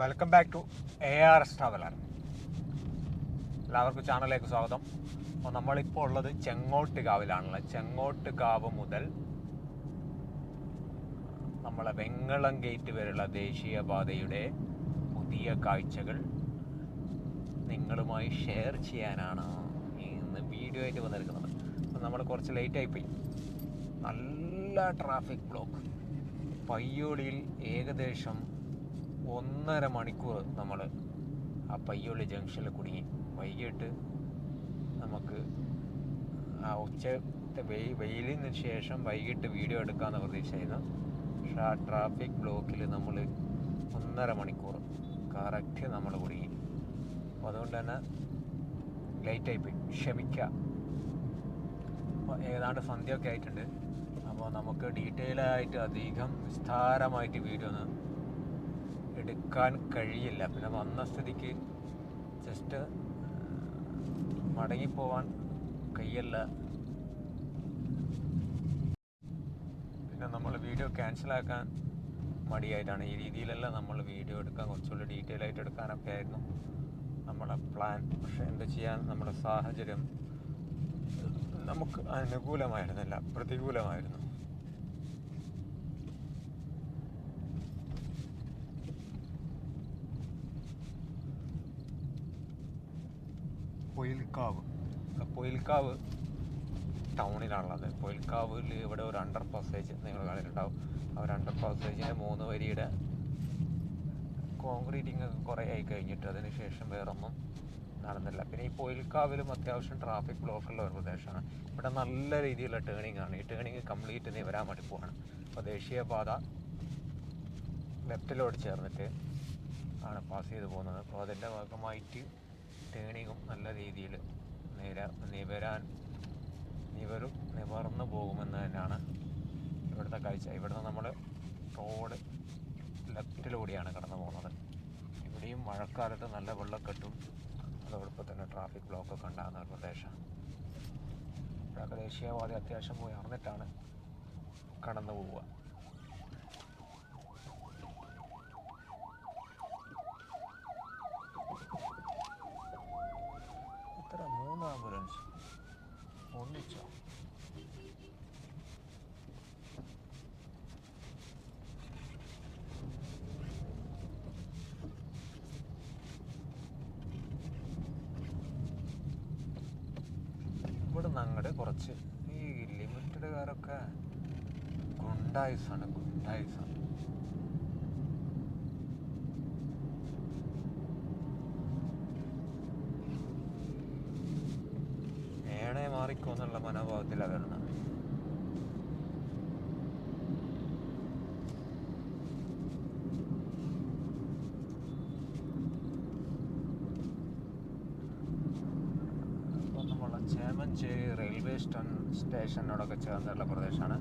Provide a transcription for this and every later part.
Welcome back to A R S traveller എല്ലാവർക്കും ചാനലിലേക്ക് സ്വാഗതം. അപ്പോൾ നമ്മളിപ്പോൾ ഉള്ളത് ചെങ്ങോട്ട് ചെങ്ങോട്ടുകാവ് ചെങ്ങോട്ട് കാവ് മുതൽ നമ്മളെ വെങ്ങളം ഗേറ്റ് വരെയുള്ള ദേശീയപാതയുടെ പുതിയ കാഴ്ചകൾ നിങ്ങളുമായി ഷെയർ ചെയ്യാനാണ് ഇന്ന് വീഡിയോ ആയിട്ട് വന്നിരിക്കുന്നത്. അപ്പോൾ നമ്മൾ കുറച്ച് ലേറ്റ് ആയിപ്പോയി നല്ല ട്രാഫിക് ബ്ലോക്ക് പയ്യോളിയിൽ ഏകദേശം ഒന്നര മണിക്കൂർ നമ്മൾ ആ പയ്യോളി ജംഗ്ഷനിൽ കുടുങ്ങി. വൈകിട്ട് നമുക്ക് ആ ഉച്ചത്തെ വെയിൽ വെയിലിന് ശേഷം വൈകിട്ട് വീഡിയോ എടുക്കാമെന്ന് പ്രതീക്ഷയായിരുന്നു പക്ഷെ ആ ട്രാഫിക് ബ്ലോക്കിൽ നമ്മൾ ഒന്നര മണിക്കൂർ കറക്റ്റ് നമ്മൾ കുടുങ്ങി. അപ്പോൾ അതുകൊണ്ട് തന്നെ ലേറ്റായിപ്പോയി ക്ഷമിക്കുക അപ്പോൾ ഏതാണ്ട് സന്ധ്യയൊക്കെ ആയിട്ടുണ്ട്. അപ്പോൾ നമുക്ക് ഡീറ്റെയിൽ ആയിട്ട് അധികം വിസ്താരമായിട്ട് വീഡിയോ ഒന്ന് എടുക്കാൻ കഴിയില്ല. പിന്നെ വന്ന സ്ഥിതിക്ക് ജസ്റ്റ് മടങ്ങിപ്പോവാൻ കയ്യല്ല. പിന്നെ നമ്മൾ വീഡിയോ ക്യാൻസലാക്കാൻ മടിയായിട്ടാണ്. ഈ രീതിയിലല്ല നമ്മൾ വീഡിയോ എടുക്കാൻ കുറച്ചുകൂടി ഡീറ്റെയിൽ ആയിട്ട് എടുക്കാനൊക്കെ ആയിരുന്നു. നമ്മളെ പ്ലാൻ പക്ഷെ എന്ത് ചെയ്യാൻ? നമ്മുടെ സാഹചര്യം നമുക്ക് അനുകൂലമായിരുന്നില്ല. പ്രതികൂലമായിരുന്നു. പൊയിൽക്കാവ് പൊയിൽക്കാവ് ടൗണിലാണുള്ളത് പൊയിൽക്കാവിൽ ഇവിടെ ഒരു അണ്ടർ പാസേജ് നിങ്ങൾ കണ്ടിട്ടുണ്ടാവും. ആ ഒരു അണ്ടർ പാസേജിന്റെ മൂന്ന് വരിയുടെ കോൺക്രീറ്റിംഗ് ഒക്കെ കുറേ ആയി കഴിഞ്ഞിട്ട് അതിന് ശേഷം വേറൊന്നും നടന്നില്ല. പിന്നെ ഈ പൊയിൽക്കാവിലും അത്യാവശ്യം ട്രാഫിക് ബ്ലോക്കുള്ള ഒരു പ്രദേശമാണ്. ഇവിടെ നല്ല രീതിയിലുള്ള ടേണിംഗ് ആണ്. ഈ ടേണിംഗ് കംപ്ലീറ്റ് നിവരാൻ വേണ്ടി പോവാണ്. അപ്പോൾ ദേശീയപാത ലെഫ്റ്റിലോട് ചേർന്നിട്ട് ആണ് പാസ് ചെയ്ത് പോകുന്നത്. അപ്പോൾ അതിന്റെ ഭാഗമായിട്ട് ടേണിങ്ങും നല്ല രീതിയിൽ നിര നിവരാൻ നിവരും നിവർന്നു പോകുമെന്ന് തന്നെയാണ് ഇവിടുത്തെ കാഴ്ച. ഇവിടുന്ന് നമ്മൾ റോഡ് ലെഫ്റ്റിലൂടെയാണ് കടന്നു പോകുന്നത്. ഇവിടെയും മഴക്കാലത്ത് നല്ല വെള്ളക്കെട്ടും അതോടൊപ്പം തന്നെ ട്രാഫിക് ബ്ലോക്കൊക്കെ ഉണ്ടാകുന്ന ഒരു പ്രദേശമാണ് ഇവിടെയൊക്കെ ദേശീയപാത അത്യാവശ്യം അറിഞ്ഞിട്ടാണ് കടന്നു പോവുക. അങ്ങോട്ട് കുറച്ച് ഈ ലിമിറ്റഡ് കാരൊക്കെ ഗുണ്ടായുസാണ് ഗുണ്ടായുസാണ്. ഏണെ മാറിക്കോ എന്നുള്ള മനോഭാവത്തിലാണ് വരുന്നത് അപ്പോൾ നമ്മളെ ചേമഞ്ചേരി റെയിൽവേ സ്റ്റേഷനോടൊക്കെ ചേർന്നുള്ള പ്രദേശമാണ്.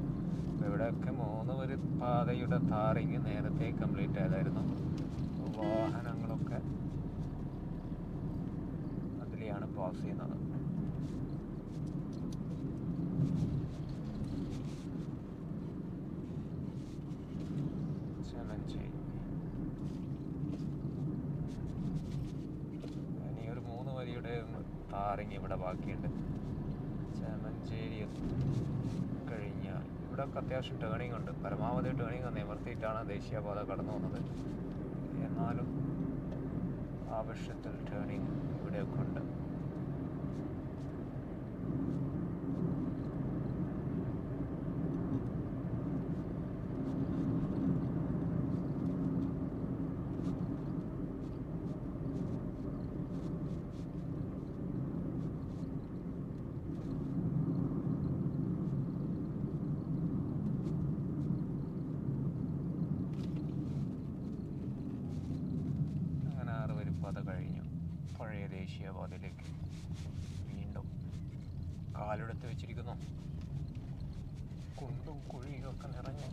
അപ്പോൾ ഇവിടെയൊക്കെ മൂന്ന് വരി പാതയുടെ താറിങ് നേരത്തെ കംപ്ലീറ്റ് ആയതായിരുന്നു വാഹനങ്ങളൊക്കെ അതിലെയാണ് പാസ് ചെയ്യുന്നത്. ചേമഞ്ചേരി ഒരു മൂന്ന് വരിയുടെ താറിങ് ഇവിടെ ബാക്കിയുണ്ട് ചേമഞ്ചേരി ഒക്കെ അത്യാവശ്യം ടേണിംഗ് ഉണ്ട്. പരമാവധി ടേണിംഗ് നിവർത്തിയിട്ടാണ് ദേശീയപാത കടന്നു പോകുന്നത്. എന്നാലും ആവശ്യത്തിൽ ടേണിംഗ് ഇവിടെയൊക്കെ ഉണ്ട്. പാലെടുത്ത് വെച്ചിരിക്കുന്നു. കുണ്ടും കുഴിയും ഒക്കെ നിറഞ്ഞ്.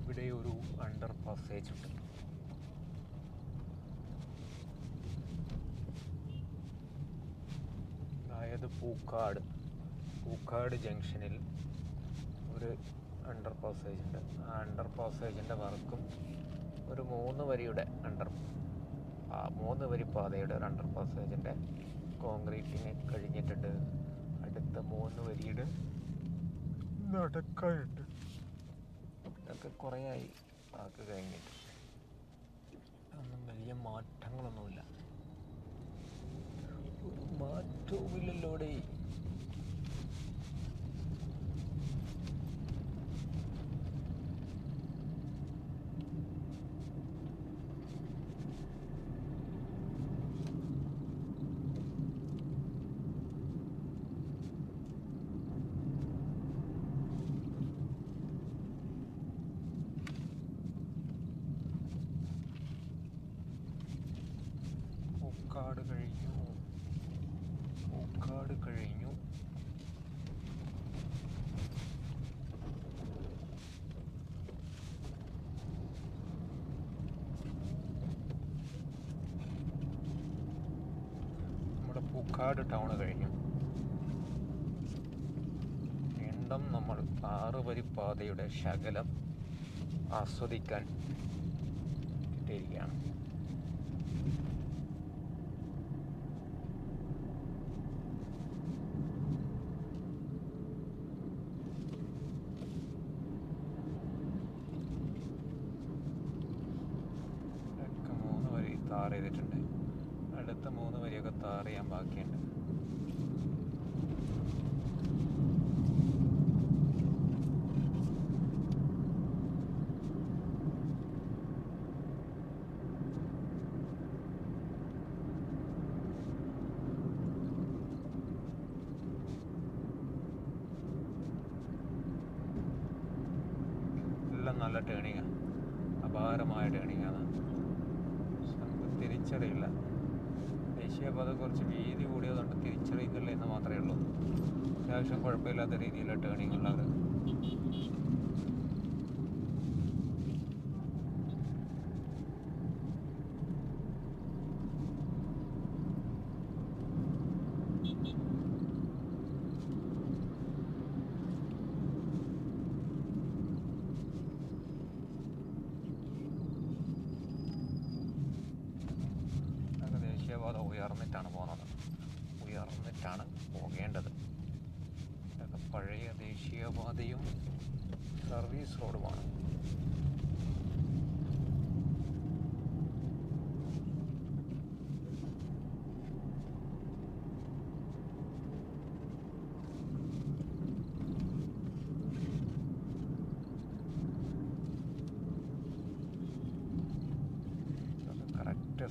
ഇവിടെ ഒരു അണ്ടർ പാസേജ് ഉണ്ട്. അതായത് പൂക്കാട്. പൂക്കാട് ജംഗ്ഷനിൽ ഒരു അണ്ടർ പാസേജ് ഉണ്ട്. ആ അണ്ടർ പാസേജിന്റെ വർക്കും ഒരു മൂന്ന് വരിയുടെ അണ്ടർ മൂന്ന് വരി പാതയുടെ ഒരു അണ്ടർ പാസേജിന്റെ കോൺക്രീറ്റിങ് കഴിഞ്ഞിട്ടുണ്ട്. അടുത്ത മൂന്ന് വരിയുടെ നടക്കാനുണ്ട് ഇതൊക്കെ കുറേയായി ആക്ക് കഴിഞ്ഞിട്ട്. ഒന്നും വലിയ മാറ്റങ്ങളൊന്നുമില്ല. ഒരു മാറ്റവുമില്ലല്ലോടെ. പൂക്കാട് കഴിഞ്ഞു. പൂക്കാട് കഴിഞ്ഞു. നമ്മുടെ പൂക്കാട് ടൗൺ കഴിഞ്ഞു. വീണ്ടും നമ്മൾ ആറുവരി പാതയുടെ ശകലം ആസ്വദിക്കാൻ കിട്ടിയിരിക്കുകയാണ് ഒക്കെ മൂന്ന് വരി ചെയ്തിട്ടുണ്ട്. അടുത്ത മൂന്ന് വരിയൊക്കെ താർ ചെയ്യാൻ ബാക്കിയുണ്ട്. നല്ല ടേണിങ്ങാണ് അപാരമായ ടേണിങ്ങാണ് തിരിച്ചറിയില്ല. ദേശീയപാത കുറച്ച് വീതി കൂടിയതുകൊണ്ട് തിരിച്ചറിയുന്നില്ല എന്ന് മാത്രമേ ഉള്ളൂ. അത്യാവശ്യം കുഴപ്പമില്ലാത്ത രീതിയിലുള്ള ടേണിംഗ് ദേശീയപാത ഉയർന്നിട്ടാണ് പോകുന്നത്. ഉയർന്നിട്ടാണ് പോകേണ്ടത്. ഇതൊക്കെ പഴയ ദേശീയപാതയും സർവീസ് റോഡുമാണ്.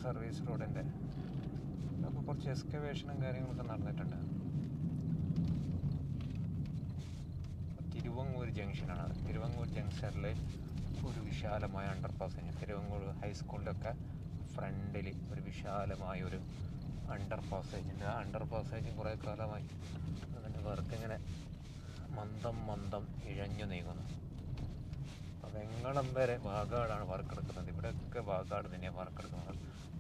സർവീസ് റോഡിന്റെ കുറച്ച് എക്സ്കവേഷനും കാര്യങ്ങളൊക്കെ നടന്നിട്ടുണ്ട്. തിരുവങ്ങൂർ ജംഗ്ഷനാണ്. തിരുവങ്ങൂർ ജംഗ്ഷനിൽ ഒരു വിശാലമായ അണ്ടർപാസ് തിരുവങ്ങൂർ ഹൈസ്കൂളിലൊക്കെ ഫ്രണ്ടിൽ ഒരു വിശാലമായ ഒരു അണ്ടർ പാസേജ് ഉണ്ട്. ആ അണ്ടർ പാസേജ് കുറേ കാലമായി. അതിന്റെ വർക്ക് ഇങ്ങനെ മന്ദം മന്ദം ഇഴഞ്ഞു നീങ്ങുന്നു. വെങ്ങളം വരെ വാഗാടാണ് വർക്ക് എടുക്കുന്നത്. ഇവിടെയൊക്കെ വാഗാട് തന്നെയാണ് വർക്ക് എടുക്കുന്നത്.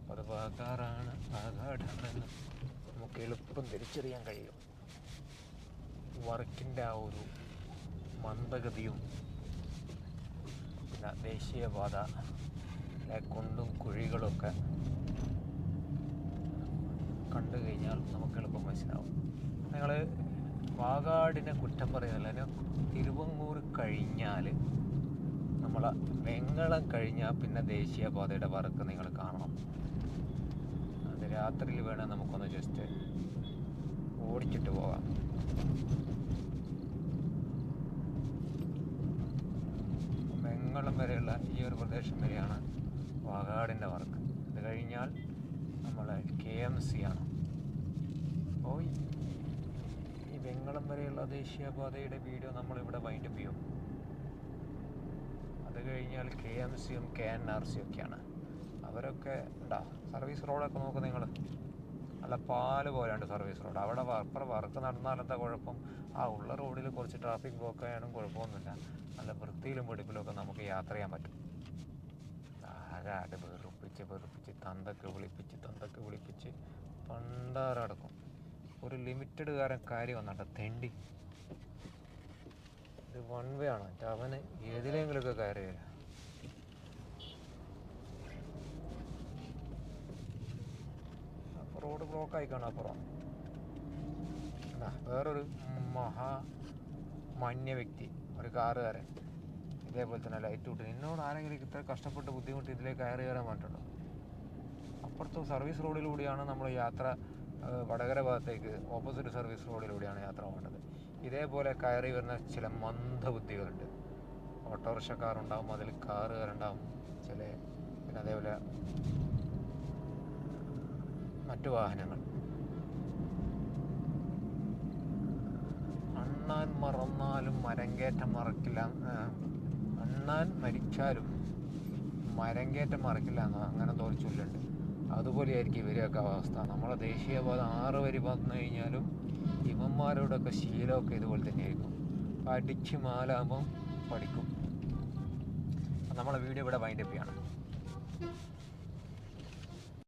വാഗാറാണ് വാഗാടാണെന്ന് നമുക്ക് എളുപ്പം തിരിച്ചറിയാൻ കഴിയും. വർക്കിന്റെ ആ ഒരു മന്ദഗതിയും പിന്നെ ദേശീയപാത കുണ്ടും കുഴികളൊക്കെ കണ്ടു കഴിഞ്ഞാൽ നമുക്ക് എളുപ്പം മനസ്സിലാവും. നിങ്ങൾ വാഗാടിനെ കുറ്റം പറയുന്നില്ല തിരുവങ്ങൂർ കഴിഞ്ഞാൽ നമ്മൾ വെങ്ങളം കഴിഞ്ഞാൽ പിന്നെ ദേശീയപാതയുടെ വർക്ക് നിങ്ങൾ കാണണം. അത് രാത്രിയിൽ വേണേൽ നമുക്കൊന്ന് ജസ്റ്റ് ഓടിച്ചിട്ട് പോകാം. വെങ്ങളം വരെയുള്ള ഈ ഒരു പ്രദേശം വരെയാണ് വാഗാടിന്റെ വർക്ക് അത് കഴിഞ്ഞാൽ നമ്മൾ കെ എം സി ആണ്. അപ്പോൾ ഈ- വെങ്ങളം വരെയുള്ള ദേശീയപാതയുടെ വീഡിയോ നമ്മളിവിടെ വൈൻഡപ്പ് ചെയ്യും. അത് കഴിഞ്ഞാൽ കെ എം സിയും കെ എൻ ആർ സിയും ഒക്കെയാണ്. അവരൊക്കെ ഉണ്ടാ സർവീസ് റോഡൊക്കെ നോക്ക് നിങ്ങൾ നല്ല പാൽ പോലെയുണ്ട് സർവീസ് റോഡ് അവിടെ വർപ്പർ വർക്ക് നടന്നാൽ കുഴപ്പം? ആ ഉള്ള റോഡിൽ കുറച്ച് ട്രാഫിക് ബ്ലോക്ക് ആയാലും കുഴപ്പമൊന്നുമില്ല. നല്ല വൃത്തിയിലും വെടിപ്പിലും ഒക്കെ നമുക്ക് യാത്ര ചെയ്യാൻ പറ്റും. ആരാട് വെറുപ്പിച്ച് വെറുപ്പിച്ച് തന്തൊക്കെ വിളിപ്പിച്ച് തന്തൊക്കെ വിളിപ്പിച്ച് പണ്ടാറടക്കും ഒരു ലിമിറ്റഡ് കാരൻ കാര്യം വന്നിട്ട് തെണ്ടി. ഇത് വൺ വേ ആണ്? അവന് ഏതിലെങ്കിലുമൊക്കെ കയറി വരാം. റോഡ് ബ്ലോക്ക് ആയിക്കാണ് അപ്പുറം? വേറൊരു മഹാ മാന്യ വ്യക്തി ഒരു കാറുകാരൻ. ഇതേപോലെ തന്നെ ലൈറ്റ് വിട്ട് എന്നോട് ആരെങ്കിലും ഇത്ര കഷ്ടപ്പെട്ട് ബുദ്ധിമുട്ടി ഇതിലേക്ക് കയറി കയറാൻ പറ്റുള്ളൂ അപ്പുറത്തെ സർവീസ് റോഡിലൂടെയാണ് നമ്മൾ യാത്ര വടകര ഭാഗത്തേക്ക് ഓപ്പോസിറ്റ് സർവീസ് റോഡിലൂടെയാണ് യാത്ര പോകേണ്ടത്. ഇതേപോലെ കയറി വരുന്ന ചില മന്ദബുദ്ധികളുണ്ട്. ഓട്ടോറിക്ഷക്കാരുണ്ടാവും അതിൽ കാറുകാരുണ്ടാവും ചില പിന്നെ അതേപോലെ മറ്റു വാഹനങ്ങൾ. അണ്ണാൻ മറന്നാലും മരങ്കേറ്റം മറക്കില്ല അണ്ണാൻ മരിച്ചാലും മരങ്കേറ്റം മറക്കില്ല എന്ന് അങ്ങനെ തോന്നിച്ചുള്ളുണ്ട് അതുപോലെ ആയിരിക്കും ഇവരെയൊക്കെ അവസ്ഥ. നമ്മളെ ദേശീയപാത ആറ് വരി വന്നു കഴിഞ്ഞാലും ഇവന്മാരോടൊക്കെ ശീലമൊക്കെ ഇതുപോലെ തന്നെയായിരിക്കും. അടിച്ച് മാലാകുമ്പം പഠിക്കും. നമ്മളെ വീഡിയോ ഇവിടെ വൈൻഡപ്പ് ചെയ്യണം.